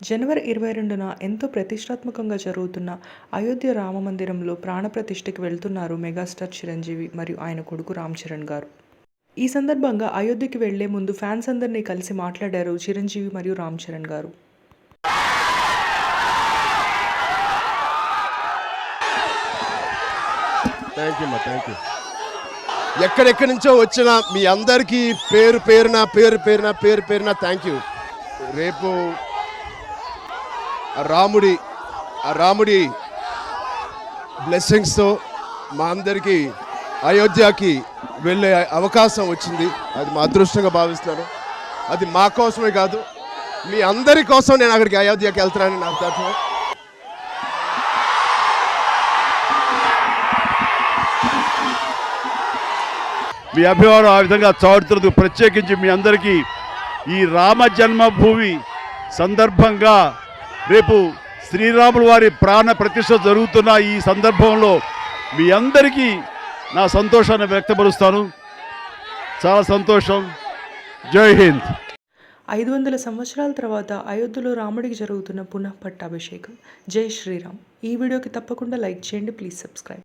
జనవరి ఇరవై రెండున ఎంతో ప్రతిష్టాత్మకంగా జరుగుతున్న అయోధ్య రామ మందిరంలో ప్రాణప్రతిష్ఠకి వెళ్తున్నారు మెగాస్టార్ చిరంజీవి మరియు ఆయన కొడుకు రామ్ చరణ్ గారు. ఈ సందర్భంగా అయోధ్యకి వెళ్ళే ముందు ఫ్యాన్స్ అందరినీ కలిసి మాట్లాడారు చిరంజీవి మరియు రామ్ చరణ్ గారు. Thank you thank you. ఎక్కడెక్కడి నుంచో వచ్చిన మీ అందరికీ పేరు పేరున పేరు పేరున పేరు పేరున థ్యాంక్ యూ. రేపు రాముడి ఆ రాముడి బ్లెస్సింగ్స్తో మా అందరికీ అయోధ్యకి వెళ్ళే అవకాశం వచ్చింది. అది మా అదృష్టంగా భావిస్తున్నాను. అది మా కోసమే కాదు మీ అందరి కోసం నేను అక్కడికి అయోధ్యకి వెళ్తున్నానని నా అర్థం మీ అభిమానం ఆ విధంగా చాటుతున్నందుకు ప్రత్యేకించి మీ అందరికీ ఈ రామ జన్మభూమి సందర్భంగా రేపు శ్రీరాముల వారి ప్రాణ ప్రతిష్ట జరుగుతున్న ఈ సందర్భంలో మీ అందరికీ నా సంతోషాన్ని వ్యక్తపరుస్తాను. చాలా సంతోషం. జై హింద్. ఐదు వందల సంవత్సరాల తర్వాత అయోధ్యలో రాముడికి జరుగుతున్న పునః పట్టాభిషేకం. జై శ్రీరామ్. ఈ వీడియోకి తప్పకుండా లైక్ చేయండి. Please subscribe.